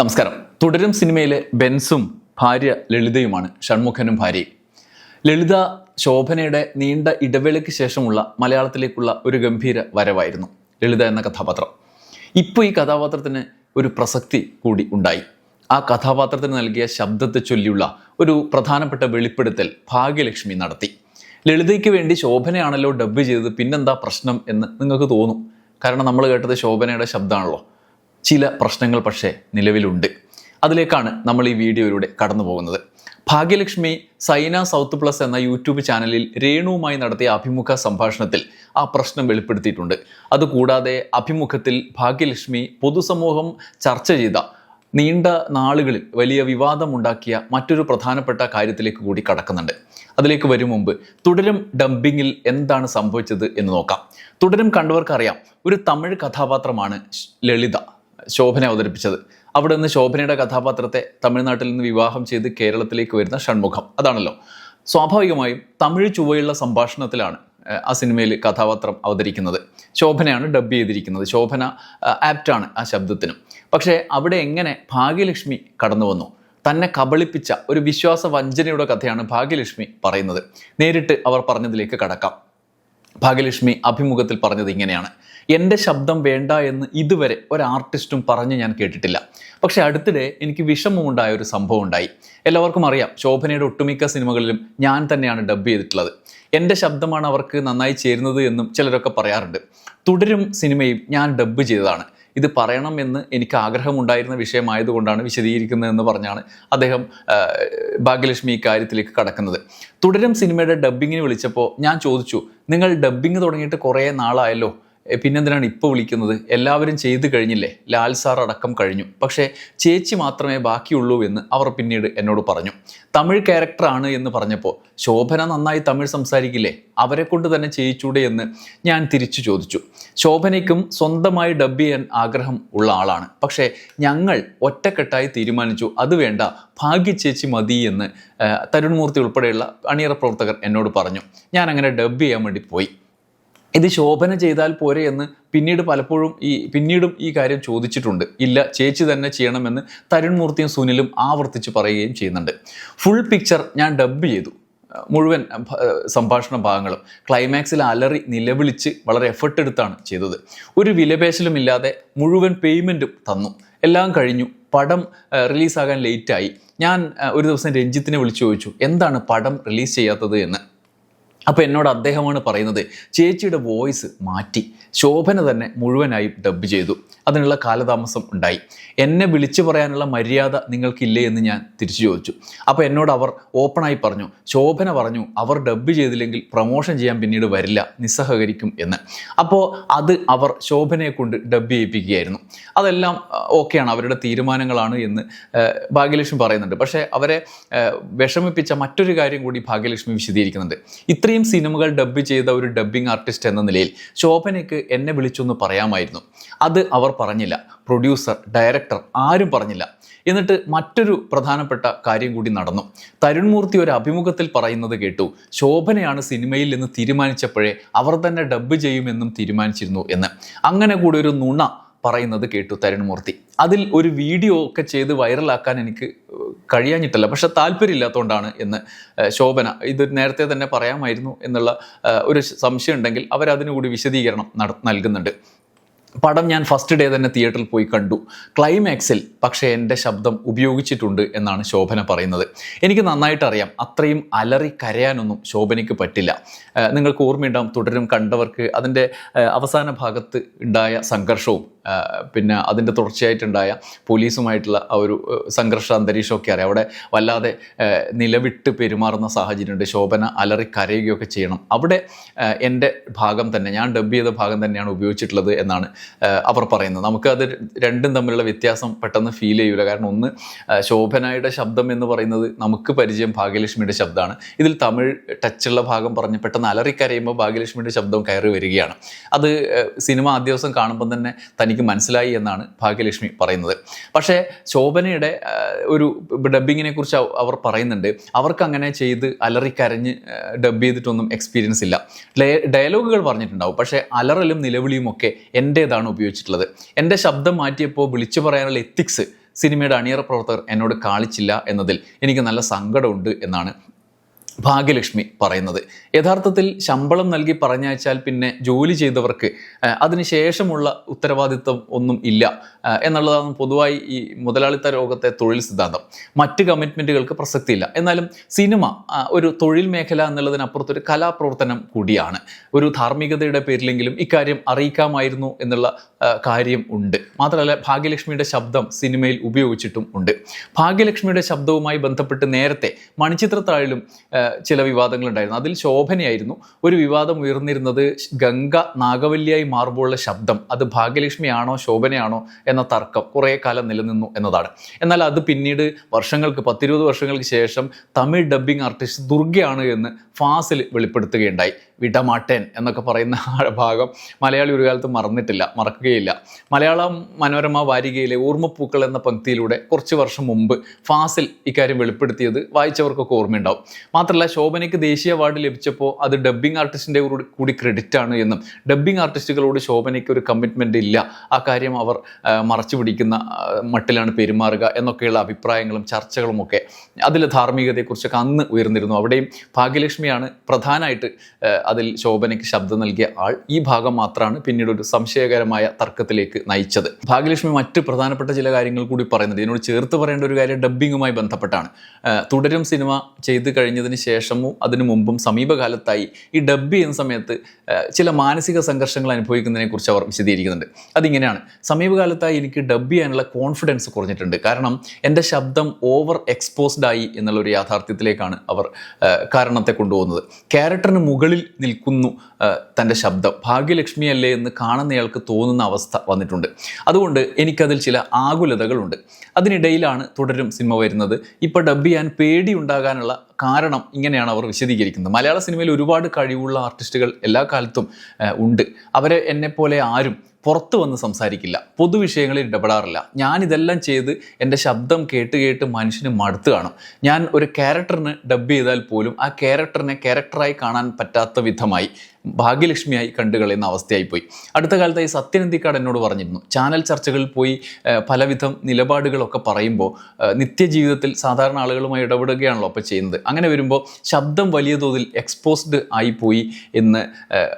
നമസ്കാരം. തുടരും സിനിമയിലെ ബെൻസും ഭാര്യ ലളിതയുമാണ് ഷൺമുഖനും ഭാര്യയും. ലളിത ശോഭനയുടെ നീണ്ട ഇടവേളയ്ക്ക് ശേഷമുള്ള മലയാളത്തിലേക്കുള്ള ഒരു ഗംഭീര വരവായിരുന്നു ലളിത എന്ന കഥാപാത്രം. ഇപ്പോൾ ഈ കഥാപാത്രത്തിന് ഒരു പ്രസക്തി കൂടി ഉണ്ടായി. ആ കഥാപാത്രത്തിന് നൽകിയ ശബ്ദത്തെ ചൊല്ലിയുള്ള ഒരു പ്രധാനപ്പെട്ട വെളിപ്പെടുത്തൽ ഭാഗ്യലക്ഷ്മി നടത്തി. ലളിതയ്ക്ക് വേണ്ടി ശോഭനയാണല്ലോ ഡബ്ബ് ചെയ്തത് പിന്നെന്താ പ്രശ്നം എന്ന് നിങ്ങൾക്ക് തോന്നും? കാരണം നമ്മൾ കേട്ടത് ശോഭനയുടെ ശബ്ദമാണല്ലോ. ചില പ്രശ്നങ്ങൾ പക്ഷേ നിലവിലുണ്ട്. അതിലേക്കാണ് നമ്മൾ ഈ വീഡിയോയിലൂടെ കടന്നു പോകുന്നത്. ഭാഗ്യലക്ഷ്മി സൈന സൗത്ത് പ്ലസ് എന്ന യൂട്യൂബ് ചാനലിൽ രേണുവുമായി നടത്തിയ അഭിമുഖ സംഭാഷണത്തിൽ ആ പ്രശ്നം വെളിപ്പെടുത്തിയിട്ടുണ്ട്. അതുകൂടാതെ അഭിമുഖത്തിൽ ഭാഗ്യലക്ഷ്മി പൊതുസമൂഹം ചർച്ച ചെയ്ത നീണ്ട നാളുകളിൽ വലിയ വിവാദമുണ്ടാക്കിയ മറ്റൊരു പ്രധാനപ്പെട്ട കാര്യത്തിലേക്ക് കൂടി കടക്കുന്നുണ്ട്. അതിലേക്ക് വരും മുമ്പ് തുടരും ഡംപിങ്ങിൽ എന്താണ് സംഭവിച്ചത് എന്ന് നോക്കാം. തുടരും കണ്ടവർക്കറിയാം. ഒരു തമിഴ് കഥാപാത്രമാണ് ലളിത. ശോഭന അവതരിപ്പിച്ചത്. അവിടെ നിന്ന് ശോഭനയുടെ കഥാപാത്രത്തെ തമിഴ്നാട്ടിൽ നിന്ന് വിവാഹം ചെയ്ത് കേരളത്തിലേക്ക് വരുന്ന ഷൺമുഖം. അതാണല്ലോ. സ്വാഭാവികമായും തമിഴ് ചുവയുള്ള സംഭാഷണത്തിലാണ് ആ സിനിമയിൽ കഥാപാത്രം അവതരിക്കുന്നത്. ശോഭനയാണ് ഡബ് ചെയ്തിരിക്കുന്നത്. ശോഭന ആപ്റ്റാണ് ആ ശബ്ദത്തിനും. പക്ഷേ അവിടെ എങ്ങനെ ഭാഗ്യലക്ഷ്മി കടന്നു വന്നു? തന്നെ കബളിപ്പിച്ച ഒരു വിശ്വാസ വഞ്ചനയുടെ കഥയാണ് ഭാഗ്യലക്ഷ്മി പറയുന്നത്. നേരിട്ട് അവർ പറഞ്ഞതിലേക്ക് കടക്കാം. ഭാഗ്യലക്ഷ്മി അഭിമുഖത്തിൽ പറഞ്ഞത് ഇങ്ങനെയാണ്. എന്റെ ശബ്ദം വേണ്ട എന്ന് ഇതുവരെ ഒരു ആർട്ടിസ്റ്റും പറഞ്ഞ് ഞാൻ കേട്ടിട്ടില്ല. പക്ഷേ അടുത്തിടെ എനിക്ക് വിഷമമുണ്ടായ ഒരു സംഭവം ഉണ്ടായി. എല്ലാവർക്കും അറിയാം ശോഭനയുടെ ഒട്ടുമിക്ക സിനിമകളിലും ഞാൻ തന്നെയാണ് ഡബ് ചെയ്തിട്ടുള്ളത്. എന്റെ ശബ്ദമാണ് അവർക്ക് നന്നായി ചേരുന്നത് എന്നും ചിലരൊക്കെ പറയാറുണ്ട്. തുടരും സിനിമയും ഞാൻ ഡബ് ചെയ്തതാണ്. ഇത് പറയണം എന്ന് എനിക്ക് ആഗ്രഹമുണ്ടായിരുന്ന വിഷയമായതുകൊണ്ടാണ് വിശദീകരിക്കുന്നതെന്ന് പറഞ്ഞാണ് അദ്ദേഹം ഭാഗ്യലക്ഷ്മി ഇക്കാര്യത്തിലേക്ക് കാര്യത്തിലേക്ക് കടക്കുന്നത്. തുടരും സിനിമയുടെ ഡബ്ബിങ്ങിന് വിളിച്ചപ്പോൾ ഞാൻ ചോദിച്ചു നിങ്ങൾ ഡബ്ബിങ് തുടങ്ങിയിട്ട് കുറേ നാളായല്ലോ? പിന്നെന്തിനാണ് ഇപ്പോൾ വിളിക്കുന്നത്? എല്ലാവരും ചെയ്തു കഴിഞ്ഞില്ലേ? ലാൽ സാർ അടക്കം കഴിഞ്ഞു. പക്ഷേ ചേച്ചി മാത്രമേ ബാക്കിയുള്ളൂ എന്ന് അവർ പിന്നീട് എന്നോട് പറഞ്ഞു. തമിഴ് ക്യാരക്ടറാണ് എന്ന് പറഞ്ഞപ്പോൾ ശോഭന നന്നായി തമിഴ് സംസാരിക്കില്ലേ? അവരെ കൊണ്ട് തന്നെ ചെയ്യിച്ചൂടെ എന്ന് ഞാൻ തിരിച്ചു ചോദിച്ചു. ശോഭനയ്ക്കും സ്വന്തമായി ഡബ് ചെയ്യാൻ ആഗ്രഹം ഉള്ള ആളാണ്. പക്ഷേ ഞങ്ങൾ ഒറ്റക്കെട്ടായി തീരുമാനിച്ചു. അത് വേണ്ട ഭാഗ്യ ചേച്ചി മതി എന്ന് തരുൺമൂർത്തി ഉൾപ്പെടെയുള്ള അണിയറ പ്രവർത്തകർ എന്നോട് പറഞ്ഞു. ഞാൻ അങ്ങനെ ഡബ് ചെയ്യാൻ വേണ്ടി പോയി. ഇത് ശോഭന ചെയ്താൽ പോരെ എന്ന് പിന്നീട് പലപ്പോഴും ഈ പിന്നീടും ഈ കാര്യം ചോദിച്ചിട്ടുണ്ട്. ഇല്ല ചേച്ചി തന്നെ ചെയ്യണമെന്ന് തരുൺ മൂർത്തിയും സുനിലും ആവർത്തിച്ച് പറയുകയും ചെയ്യുന്നുണ്ട്. ഫുൾ പിക്ചർ ഞാൻ ഡബ് ചെയ്തു. മുഴുവൻ സംഭാഷണ ഭാഗങ്ങളും. ക്ലൈമാക്സിൽ അലറി നിലവിളിച്ച് വളരെ എഫർട്ട് എടുത്താണ് ചെയ്തത്. ഒരു വിലപേശലും ഇല്ലാതെ മുഴുവൻ പേയ്മെന്റും തന്നു. എല്ലാം കഴിഞ്ഞു. പടം റിലീസാകാൻ ലേറ്റായി ഞാൻ ഒരു ദിവസം രഞ്ജിത്തിനെ വിളിച്ചു ചോദിച്ചു എന്താണ് പടം റിലീസ് ചെയ്യാത്തത് എന്ന്? അപ്പോൾ എന്നോട് അദ്ദേഹമാണ് പറയുന്നത് ചേച്ചിയുടെ വോയിസ് മാറ്റി. ശോഭന തന്നെ മുഴുവനായും ഡബ് ചെയ്തു. അതിനുള്ള കാലതാമസം ഉണ്ടായി. എന്നെ വിളിച്ചു പറയാനുള്ള മര്യാദ നിങ്ങൾക്കില്ലേ എന്ന് ഞാൻ തിരിച്ചു ചോദിച്ചു. അപ്പോൾ എന്നോട് അവർ ഓപ്പണായി പറഞ്ഞു ശോഭന പറഞ്ഞു അവർ ഡബ് ചെയ്തില്ലെങ്കിൽ പ്രൊമോഷൻ ചെയ്യാൻ പിന്നീട് വരില്ല നിസ്സഹകരിക്കും എന്ന്. അപ്പോൾ അത് അവർ ശോഭനയെ കൊണ്ട് ഡബ് ചെയ്യിപ്പിക്കുകയായിരുന്നു. അതെല്ലാം ഓക്കെയാണ് അവരുടെ തീരുമാനങ്ങളാണ് എന്ന് ഭാഗ്യലക്ഷ്മി പറയുന്നുണ്ട്. പക്ഷേ അവരെ വിഷമിപ്പിച്ച മറ്റൊരു കാര്യം കൂടി ഭാഗ്യലക്ഷ്മി വിശദീകരിക്കുന്നുണ്ട്. ഇത്രയും സിനിമകൾ ഡബ്ബ് ചെയ്ത ഒരു ഡബ്ബിംഗ് ആർട്ടിസ്റ്റ് എന്ന നിലയിൽ ശോഭനയ്ക്ക് എന്നെ വിളിച്ചൊന്ന് പറയാമായിരുന്നു. അത് അവർ പറഞ്ഞില്ല. പ്രൊഡ്യൂസർ ഡയറക്ടർ ആരും പറഞ്ഞില്ല. എന്നിട്ട് മറ്റൊരു പ്രധാനപ്പെട്ട കാര്യം കൂടി നടന്നു. തരുൺമൂർത്തി ഒരു അഭിമുഖത്തിൽ പറയുന്നത് കേട്ടു. ശോഭനയാണ് സിനിമയിൽ നിന്ന് തീരുമാനിച്ചപ്പോഴേ അവർ തന്നെ ഡബ്ബ് ചെയ്യുമെന്നും തീരുമാനിച്ചിരുന്നു എന്ന്. അങ്ങനെ കൂടി ഒരു നുണ പറയുന്നത് കേട്ടു തരുൺമൂർത്തി. അതിൽ ഒരു വീഡിയോ ഒക്കെ ചെയ്ത് വൈറലാക്കാൻ എനിക്ക് കഴിയാഞ്ഞിട്ടല്ല പക്ഷെ താല്പര്യമില്ലാത്തതുകൊണ്ടാണ് എന്ന് ശോഭന ഇത് നേരത്തെ തന്നെ പറയാമായിരുന്നു എന്നുള്ള ഒരു സംശയം ഉണ്ടെങ്കിൽ അവരതിനുകൂടി വിശദീകരണം നട നൽകുന്നുണ്ട്. പടം ഞാൻ ഫസ്റ്റ് ഡേ തന്നെ തിയേറ്ററിൽ പോയി കണ്ടു. ക്ലൈമാക്സിൽ പക്ഷേ എന്റെ ശബ്ദം ഉപയോഗിച്ചിട്ടുണ്ട് എന്നാണ് ശോഭന പറയുന്നത്. എനിക്ക് നന്നായിട്ട് അറിയാം അത്രയും അലറി കരയാനൊന്നും ശോഭനയ്ക്ക് പറ്റില്ല. നിങ്ങൾക്ക് ഓർമ്മയുണ്ടാവും തുടരും കണ്ടവർക്ക് അതിന്റെ അവസാന ഭാഗത്ത് ഉണ്ടായ സംഘർഷവും. പിന്നെ അതിന്റെ തുടർച്ചയായിട്ടുണ്ടായ പോലീസുമായിട്ടുള്ള ആ ഒരു സംഘർഷ അന്തരീക്ഷമൊക്കെ അറിയാം. അവിടെ വല്ലാതെ നിലവിട്ട് പെരുമാറുന്ന സാഹചര്യമുണ്ട്. ശോഭന അലറി കരയുകയൊക്കെ ചെയ്യണം. അവിടെ എന്റെ ഭാഗം തന്നെ ഞാൻ ഡബ് ചെയ്ത ഭാഗം തന്നെയാണ് ഉപയോഗിച്ചിട്ടുള്ളത് എന്നാണ് അവർ പറയുന്നത്. അത് രണ്ടും തമ്മിലുള്ള വ്യത്യാസം പെട്ടെന്ന് ഫീൽ ചെയ്യൂല. കാരണം ഒന്ന് ശോഭനയുടെ ശബ്ദം എന്ന് പറയുന്നത് നമുക്ക് പരിചയം ഭാഗ്യലക്ഷ്മിയുടെ ശബ്ദമാണ്. ഇതിൽ തമിഴ് ടച്ചുള്ള ഭാഗം പറഞ്ഞ് പെട്ടെന്ന് അലറിക്കരയുമ്പോൾ ഭാഗ്യലക്ഷ്മിയുടെ ശബ്ദം കയറി വരികയാണ്. അത് സിനിമ ആദ്യ ദിവസം കാണുമ്പോൾ തന്നെ തനിക്ക് മനസ്സിലായി എന്നാണ് ഭാഗ്യലക്ഷ്മി പറയുന്നത്. പക്ഷേ ശോഭനയുടെ ഒരു ഡബ്ബിങ്ങിനെ കുറിച്ച് അവർ പറയുന്നുണ്ട്. അവർക്ക് അങ്ങനെ ചെയ്ത് അലറിക്കരഞ്ഞ് ഡബ് ചെയ്തിട്ടൊന്നും എക്സ്പീരിയൻസ് ഇല്ല. ഡയലോഗുകൾ പറഞ്ഞിട്ടുണ്ടാവും. പക്ഷേ അലറലും നിലവിളിയും ഒക്കെ എന്റേതാണ് ഉപയോഗിച്ചിട്ടുള്ളത്. എന്റെ ശബ്ദം മാറ്റിയപ്പോൾ വിളിച്ചു പറയാനുള്ള എത്തിക്സ് സിനിമയുടെ അണിയറ പ്രവർത്തകർ എന്നോട് കാണിച്ചില്ല എന്നതിൽ എനിക്ക് നല്ല സങ്കടമുണ്ട് എന്നാണ് ഭാഗ്യലക്ഷ്മി പറയുന്നത്. യഥാർത്ഥത്തിൽ ശമ്പളം നൽകി പറഞ്ഞയച്ചാൽ പിന്നെ ജോലി ചെയ്തവർക്ക് അതിനുശേഷമുള്ള ഉത്തരവാദിത്വം ഒന്നും ഇല്ല എന്നുള്ളതാണ് പൊതുവായി ഈ മുതലാളിത്ത രോഗത്തെ തൊഴിൽ സിദ്ധാന്തം. മറ്റ് കമ്മിറ്റ്മെന്റുകൾക്ക് പ്രസക്തിയില്ല. എന്നാലും സിനിമ ഒരു തൊഴിൽ മേഖല എന്നുള്ളതിനപ്പുറത്തൊരു കലാപ്രവർത്തനം കൂടിയാണ്. ഒരു ധാർമ്മികതയുടെ പേരിലെങ്കിലും ഇക്കാര്യം അറിയിക്കാമായിരുന്നു എന്നുള്ള കാര്യം ഉണ്ട്. മാത്രമല്ല ഭാഗ്യലക്ഷ്മിയുടെ ശബ്ദം സിനിമയിൽ ഉപയോഗിച്ചിട്ടും ഉണ്ട്. ഭാഗ്യലക്ഷ്മിയുടെ ശബ്ദവുമായി ബന്ധപ്പെട്ട് നേരത്തെ മണിച്ചിത്രത്താഴിലും ചില വിവാദങ്ങളുണ്ടായിരുന്നു. അതിൽ ശോഭനയായിരുന്നു. ഒരു വിവാദം ഉയർന്നിരുന്നത് ഗംഗ നാഗവല്ലിയായി മാറുമ്പോഴുള്ള ശബ്ദം. അത് ഭാഗ്യലക്ഷ്മിയാണോ ശോഭനയാണോ എന്ന തർക്കം കുറേ കാലം നിലനിന്നു എന്നതാണ്. എന്നാൽ അത് പിന്നീട് വർഷങ്ങൾക്ക് പത്തിരുപത് വർഷങ്ങൾക്ക് ശേഷം തമിഴ് ഡബ്ബിംഗ് ആർട്ടിസ്റ്റ് ദുർഗയാണ് എന്ന് ഫാസിൽ വെളിപ്പെടുത്തുകയുണ്ടായി. വിടമാട്ടേൻ എന്നൊക്കെ പറയുന്ന ഭാഗം മലയാളി ഒരു കാലത്ത് മറന്നിട്ടില്ല മറക്കുകയില്ല. മലയാളം മനോരമ വാരികയിലെ ഓർമ്മപ്പൂക്കൾ എന്ന പങ്ക്തിയിലൂടെ കുറച്ച് വർഷം മുമ്പ് ഫാസിൽ ഇക്കാര്യം വെളിപ്പെടുത്തിയത് വായിച്ചവർക്കൊക്കെ ഓർമ്മയുണ്ടാവും. മാത്രമല്ല ശോഭനയ്ക്ക് ദേശീയ അവാർഡ് ലഭിച്ചപ്പോൾ അത് ഡബ്ബിംഗ് ആർട്ടിസ്റ്റിന്റെ കൂടി ക്രെഡിറ്റ് ആണ് എന്നും ഡബ്ബിംഗ് ആർട്ടിസ്റ്റുകളോട് ശോഭനയ്ക്ക് ഒരു കമ്മിറ്റ്മെന്റ് ഇല്ല. ആ കാര്യം അവർ മറച്ചു പിടിക്കുന്ന മട്ടിലാണ് പെരുമാറുക എന്നൊക്കെയുള്ള അഭിപ്രായങ്ങളും ചർച്ചകളും ഒക്കെ. അതിൽ ധാർമ്മികതയെക്കുറിച്ചൊക്കെ അന്ന് ഉയർന്നിരുന്നു. അവിടെയും ഭാഗ്യലക്ഷ്മിയാണ് പ്രധാനമായിട്ട് അതിൽ ശോഭനയ്ക്ക് ശബ്ദം നൽകിയ ആൾ. ഈ ഭാഗം മാത്രമാണ് പിന്നീട് ഒരു സംശയകരമായ തർക്കത്തിലേക്ക് നയിച്ചത്. ഭാഗ്യലക്ഷ്മി മറ്റ് പ്രധാനപ്പെട്ട ചില കാര്യങ്ങൾ കൂടി പറയുന്നുണ്ട്. ഇതിനോട് ചേർത്ത് പറയേണ്ട ഒരു കാര്യം ഡബ്ബിങ്ങുമായി ബന്ധപ്പെട്ടാണ്. തുടരും സിനിമ ചെയ്ത് കഴിഞ്ഞതിന് ശേഷവും അതിനു മുമ്പും സമീപകാലത്തായി ഈ ഡബ് ചെയ്യുന്ന സമയത്ത് ചില മാനസിക സംഘർഷങ്ങൾ അനുഭവിക്കുന്നതിനെ കുറിച്ച് അവർ വിശദീകരിക്കുന്നുണ്ട്. അതിങ്ങനെയാണ്. സമീപകാലത്തായി എനിക്ക് ഡബ് ചെയ്യാനുള്ള കോൺഫിഡൻസ് കുറഞ്ഞിട്ടുണ്ട്. കാരണം എന്റെ ശബ്ദം ഓവർ എക്സ്പോസ്ഡ് ആയി എന്നുള്ള ഒരു യാഥാർത്ഥ്യത്തിലേക്കാണ് അവർ കാരണത്തെ കൊണ്ടുപോകുന്നത്. ക്യാരക്ടറിന് മുകളിൽ നിൽക്കുന്നു തന്റെ ശബ്ദം. ഭാഗ്യലക്ഷ്മിയല്ലേ എന്ന് കാണുന്നയാൾക്ക് തോന്നുന്ന അവസ്ഥ വന്നിട്ടുണ്ട്. അതുകൊണ്ട് എനിക്കതിൽ ചില ആകുലതകളുണ്ട്. അതിനിടയിലാണ് തുടരും സിനിമ വരുന്നത്. ഇപ്പോൾ ഡബ് ചെയ്യാൻ പേടി ഉണ്ടാകാനുള്ള കാരണം ഇങ്ങനെയാണ് അവർ വിശദീകരിക്കുന്നത്. മലയാള സിനിമയിൽ ഒരുപാട് കഴിവുള്ള ആർട്ടിസ്റ്റുകൾ എല്ലാ കാലത്തും ഉണ്ട്. അവരെ എന്നെപ്പോലെ ആരും പുറത്ത് വന്ന് സംസാരിക്കില്ല. പൊതുവിഷയങ്ങളിൽ ഇടപെടാറില്ല. ഞാൻ ഇതെല്ലാം ചെയ്ത് എന്റെ ശബ്ദം കേട്ട് കേട്ട് മനുഷ്യന് മടുത്ത് കാണും. ഞാൻ ഒരു ക്യാരക്ടറിന് ഡബ് ചെയ്താൽ പോലും ആ ക്യാരക്ടറിനെ ക്യാരക്ടറായി കാണാൻ പറ്റാത്ത വിധമായി ഭാഗ്യലക്ഷ്മിയായി കണ്ടുകളയുന്ന അവസ്ഥയായി പോയി അടുത്ത കാലത്തായി സത്യനന്ദിക്കാട് എന്നോട് പറഞ്ഞിരുന്നു. ചാനൽ ചർച്ചകളിൽ പോയി പലവിധം നിലപാടുകളൊക്കെ പറയുമ്പോൾ നിത്യജീവിതത്തിൽ സാധാരണ ആളുകളുമായി ഇടപെടുകയാണല്ലോ അപ്പോൾ ചെയ്യുന്നത്. അങ്ങനെ വരുമ്പോൾ ശബ്ദം വലിയ തോതിൽ എക്സ്പോസ്ഡ് ആയിപ്പോയി എന്ന്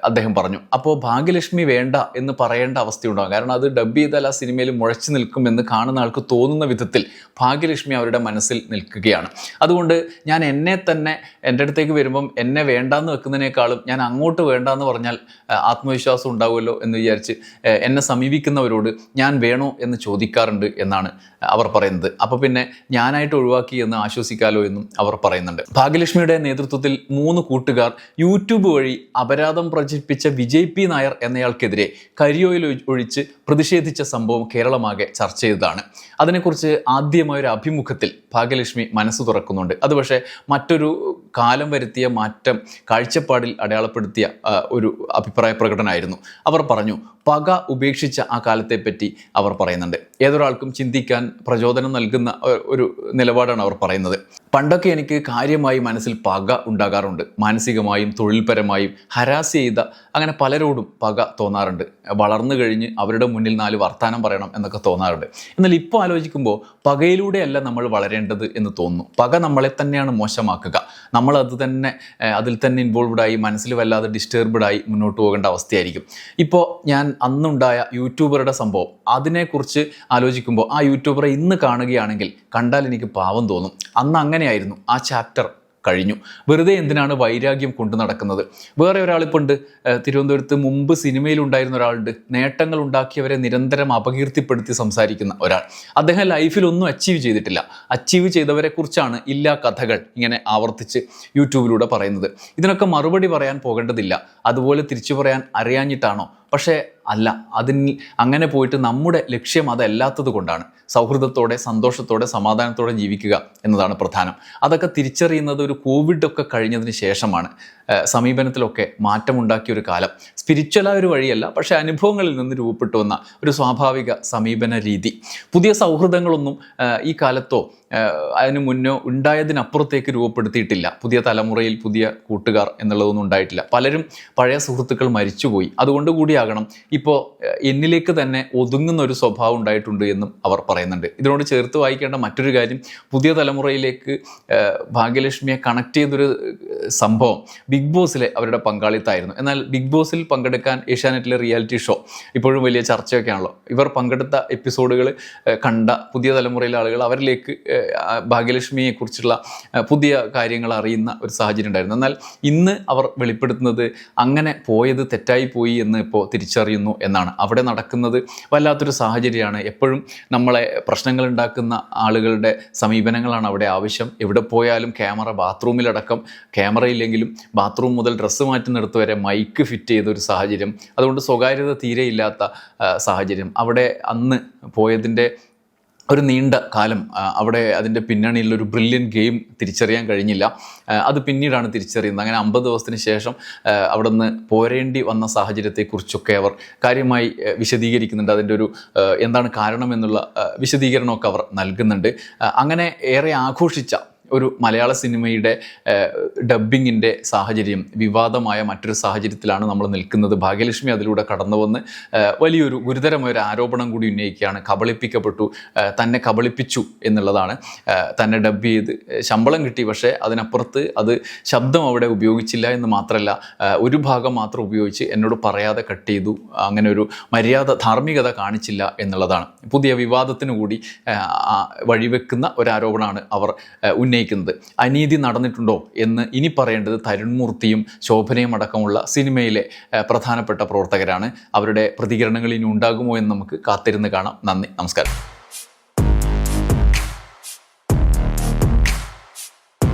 അദ്ദേഹം പറഞ്ഞു. അപ്പോൾ ഭാഗ്യലക്ഷ്മി വേണ്ട എന്ന് പറയേണ്ട അവസ്ഥയുണ്ടാകും. കാരണം അത് ഡബ് ചെയ്താൽ ആ സിനിമയിൽ മുഴച്ചു നിൽക്കുമെന്ന് കാണുന്ന ആൾക്ക് തോന്നുന്ന വിധത്തിൽ ഭാഗ്യലക്ഷ്മി അവരുടെ മനസ്സിൽ നിൽക്കുകയാണ്. അതുകൊണ്ട് ഞാൻ എന്നെ തന്നെ എന്റെ അടുത്തേക്ക് വരുമ്പം എന്നെ വേണ്ടാന്ന് വെക്കുന്നതിനേക്കാളും ഞാൻ അങ്ങോട്ട് വേണ്ടാന്ന് പറഞ്ഞാൽ ആത്മവിശ്വാസം ഉണ്ടാവുമല്ലോ എന്ന് വിചാരിച്ച് എന്നെ സമീപിക്കുന്നവരോട് ഞാൻ വേണോ എന്ന് ചോദിക്കാറുണ്ട് എന്നാണ് അവർ പറയുന്നത്. അപ്പോൾ പിന്നെ ഞാനായിട്ട് ഒഴിവാക്കി എന്ന് ആശ്വസിക്കാലോ എന്നും അവർ പറയുന്നുണ്ട്. ഭാഗ്യലക്ഷ്മിയുടെ നേതൃത്വത്തിൽ മൂന്ന് കൂട്ടുകാർ യൂട്യൂബ് വഴി അപരാധം പ്രചരിപ്പിച്ച വിജയ് പി നായർ എന്നയാൾക്കെതിരെ കരിയോയിൽ ഒഴി- ഒഴിച്ച് പ്രതിഷേധിച്ച സംഭവം കേരളമാകെ ചർച്ച ചെയ്തതാണ്. അതിനെക്കുറിച്ച് ആദ്യമായ ഒരു അഭിമുഖത്തിൽ ഭാഗ്യലക്ഷ്മി മനസ്സ് തുറക്കുന്നുണ്ട്. അത് പക്ഷേ മറ്റൊരു കാലം വരുത്തിയ മാറ്റം കാഴ്ചപ്പാടിൽ അടയാളപ്പെടുത്തിയ ഒരു അഭിപ്രായ പ്രകടനമായിരുന്നു അവർ പറഞ്ഞു പക ഉപേക്ഷിച്ച ആ കാലത്തെപ്പറ്റി അവർ പറയുന്നുണ്ട്. ഏതൊരാൾക്കും ചിന്തിക്കാൻ പ്രചോദനം നൽകുന്ന ഒരു നിലപാടാണ് അവർ പറയുന്നത്. പണ്ടൊക്കെ എനിക്ക് കാര്യമായി മനസ്സിൽ പക ഉണ്ടാകാറുണ്ട്. മാനസികമായും തൊഴിൽപരമായും ഹരാസ് ചെയ്ത അങ്ങനെ പലരോടും പക തോന്നാറുണ്ട്. വളർന്നു കഴിഞ്ഞ് അവരുടെ മുന്നിൽ നാല് വർത്താനം പറയണം എന്നൊക്കെ തോന്നാറുണ്ട്. എന്നാൽ ഇപ്പോൾ ആലോചിക്കുമ്പോൾ പകയിലൂടെയല്ല നമ്മൾ വളരേണ്ടത് എന്ന് തോന്നുന്നു. പക നമ്മളെ തന്നെയാണ് മോശമാക്കുക. നമ്മൾ തന്നെ അതിൽ തന്നെ ഇൻവോൾവ്ഡ് ആയി മനസ്സിൽ വല്ലാതെ ഡിസ്റ്റർബ്ഡ് ആയി മുന്നോട്ട് പോകേണ്ട അവസ്ഥയായിരിക്കും. ഇപ്പോൾ ഞാൻ അന്നുണ്ടായ യൂട്യൂബറുടെ സംഭവം. അതിനെക്കുറിച്ച് ആലോചിക്കുമ്പോൾ ആ യൂട്യൂബറെ ഇന്ന് കാണുകയാണെങ്കിൽ കണ്ടാൽ എനിക്ക് പാവം തോന്നും. അന്ന് അങ്ങനെയായിരുന്നു. ആ ചാപ്റ്റർ കഴിഞ്ഞു. വെറുതെ എന്തിനാണ് വൈരാഗ്യം കൊണ്ടു നടക്കുന്നത്? വേറെ ഒരാളിപ്പോൾ ഉണ്ട് തിരുവനന്തപുരത്ത് മുമ്പ് സിനിമയിൽ ഉണ്ടായിരുന്ന ഒരാളുണ്ട്. നേട്ടങ്ങൾ ഉണ്ടാക്കിയവരെ നിരന്തരം അപകീർത്തിപ്പെടുത്തി സംസാരിക്കുന്ന ഒരാൾ. അദ്ദേഹം ലൈഫിലൊന്നും അച്ചീവ് ചെയ്തിട്ടില്ല. അച്ചീവ് ചെയ്തവരെക്കുറിച്ചാണ് ഇല്ലാ കഥകൾ ഇങ്ങനെ ആവർത്തിച്ച് യൂട്യൂബിലൂടെ പറയുന്നത്. ഇതിനൊക്കെ മറുപടി പറയാൻ പോകേണ്ടതില്ല. അതുപോലെ തിരിച്ചു പറയാൻ അറിയാഞ്ഞിട്ടാണോ പക്ഷേ അല്ല അതിന് അങ്ങനെ പോയിട്ട് നമ്മുടെ ലക്ഷ്യം അതല്ലാത്തത് കൊണ്ടാണ് സൗഹൃദത്തോടെ സന്തോഷത്തോടെ സമാധാനത്തോടെ ജീവിക്കുക എന്നതാണ് പ്രധാനം. അതൊക്കെ തിരിച്ചറിയുന്നത് ഒരു കോവിഡ് ഒക്കെ കഴിഞ്ഞതിന് ശേഷമാണ്. സമീപനത്തിലൊക്കെ മാറ്റമുണ്ടാക്കിയ ഒരു കാലം. സ്പിരിച്വലായ ഒരു വഴിയല്ല പക്ഷേ അനുഭവങ്ങളിൽ നിന്ന് രൂപപ്പെട്ടു വന്ന ഒരു സ്വാഭാവിക സമീപന രീതി. പുതിയ സൗഹൃദങ്ങളൊന്നും ഈ കാലത്തോ അതിനു മുന്നോ ഉണ്ടായതിനപ്പുറത്തേക്ക് രൂപപ്പെടുത്തിയിട്ടില്ല. പുതിയ തലമുറയിൽ പുതിയ കൂട്ടുകാർ എന്നുള്ളതൊന്നും ഉണ്ടായിട്ടില്ല. പലരും പഴയ സുഹൃത്തുക്കൾ മരിച്ചുപോയി. അതുകൊണ്ട് കൂടിയാകണം ഇപ്പോൾ എന്നിലേക്ക് തന്നെ ഒതുങ്ങുന്ന ഒരു സ്വഭാവം ഉണ്ടായിട്ടുണ്ട് എന്നും അവർ പറയുന്നുണ്ട്. ഇതിനോട് ചേർത്ത് വായിക്കേണ്ട മറ്റൊരു കാര്യം പുതിയ തലമുറയിലേക്ക് ഭാഗ്യലക്ഷ്മിയെ കണക്ട് ചെയ്തൊരു സംഭവം ബിഗ് ബോസിലെ അവരുടെ പങ്കാളിത്തായിരുന്നു. എന്നാൽ ബിഗ് ബോസിൽ പങ്കെടുക്കാൻ ഏഷ്യാനെറ്റിലെ റിയാലിറ്റി ഷോ ഇപ്പോഴും വലിയ ചർച്ചയൊക്കെയാണല്ലോ. ഇവർ പങ്കെടുത്ത എപ്പിസോഡുകൾ കണ്ട പുതിയ തലമുറയിലെ ആളുകൾ അവരിലേക്ക് ഏഹ്, കുറിച്ചുള്ള പുതിയ കാര്യങ്ങൾ അറിയുന്ന ഒരു സാഹചര്യം ഉണ്ടായിരുന്നു. എന്നാൽ ഇന്ന് അവർ വെളിപ്പെടുത്തുന്നത് അങ്ങനെ പോയത് തെറ്റായി പോയി എന്ന് ഇപ്പോൾ തിരിച്ചറിയുന്നു എന്നാണ്. അവിടെ നടക്കുന്നത് വല്ലാത്തൊരു സാഹചര്യമാണ്. എപ്പോഴും നമ്മളെ പ്രശ്നങ്ങൾ ഉണ്ടാക്കുന്ന ആളുകളുടെ സമീപനങ്ങളാണ് അവിടെ ആവശ്യം. എവിടെ പോയാലും ക്യാമറ ബാത്റൂമിലടക്കം ക്യാമറ ഇല്ലെങ്കിലും ബാത്റൂം മുതൽ ഡ്രസ്സ് മാറ്റുന്നിടത്ത് വരെ മൈക്ക് ഫിറ്റ് ചെയ്ത ഒരു സാഹചര്യം. അതുകൊണ്ട് സ്വകാര്യത തീരെ ഇല്ലാത്ത സാഹചര്യം. അവിടെ അന്ന് പോയതിന്റെ ഒരു നീണ്ട കാലം അവിടെ അതിന്റെ പിന്നണിയിൽ ഒരു ബ്രില്യൻ ഗെയിം തിരിച്ചറിയാൻ കഴിഞ്ഞില്ല. അത് പിന്നീടാണ് തിരിച്ചറിയുന്നത്. അങ്ങനെ അമ്പത് ദിവസത്തിന് ശേഷം അവിടെ നിന്ന് പോരേണ്ടി വന്ന സാഹചര്യത്തെക്കുറിച്ചൊക്കെ അവർ കാര്യമായി വിശദീകരിക്കുന്നുണ്ട്. അതിന്റെ ഒരു എന്താണ് കാരണം എന്നുള്ള വിശദീകരണമൊക്കെ അവർ നൽകുന്നുണ്ട്. അങ്ങനെ ഏറെ ആഘോഷിച്ച ഒരു മലയാള സിനിമയുടെ ഡബ്ബിങ്ങിന്റെ സാഹചര്യം വിവാദമായ മറ്റൊരു സാഹചര്യത്തിലാണ് നമ്മൾ നിൽക്കുന്നത്. ഭാഗ്യലക്ഷ്മി അതിലൂടെ കടന്നു വന്ന് വലിയൊരു ഗുരുതരമായ ഒരു ആരോപണം കൂടി ഉന്നയിക്കുകയാണ്. കബളിപ്പിക്കപ്പെട്ടു തന്നെ കബളിപ്പിച്ചു എന്നുള്ളതാണ്. തന്നെ ഡബ് ചെയ്ത് ശമ്പളം കിട്ടി. പക്ഷേ അതിനപ്പുറത്ത് അത് ശബ്ദം അവിടെ ഉപയോഗിച്ചില്ല എന്ന് മാത്രമല്ല ഒരു ഭാഗം മാത്രം ഉപയോഗിച്ച് എന്നോട് പറയാതെ കട്ട് ചെയ്തു. അങ്ങനെ ഒരു മര്യാദ ധാർമ്മികത കാണിച്ചില്ല എന്നുള്ളതാണ്. പുതിയ വിവാദത്തിനുകൂടി ആ, ആ, വഴിവെക്കുന്ന ഒരു ആരോപണമാണ് അവർ ആ, ഉന്നയിക്കുന്നത് അനീതി നടന്നിട്ടുണ്ടോ എന്ന് ഇനി പറയേണ്ടത് തരുൺമൂർത്തിയും ശോഭനയും അടക്കമുള്ള സിനിമയിലെ പ്രധാനപ്പെട്ട പ്രവർത്തകരാണ്. അവരുടെ പ്രതികരണങ്ങൾ ഇനി ഉണ്ടാകുമോ എന്ന് നമുക്ക് കാത്തിരുന്ന് കാണാം. നന്ദി. നമസ്കാരം.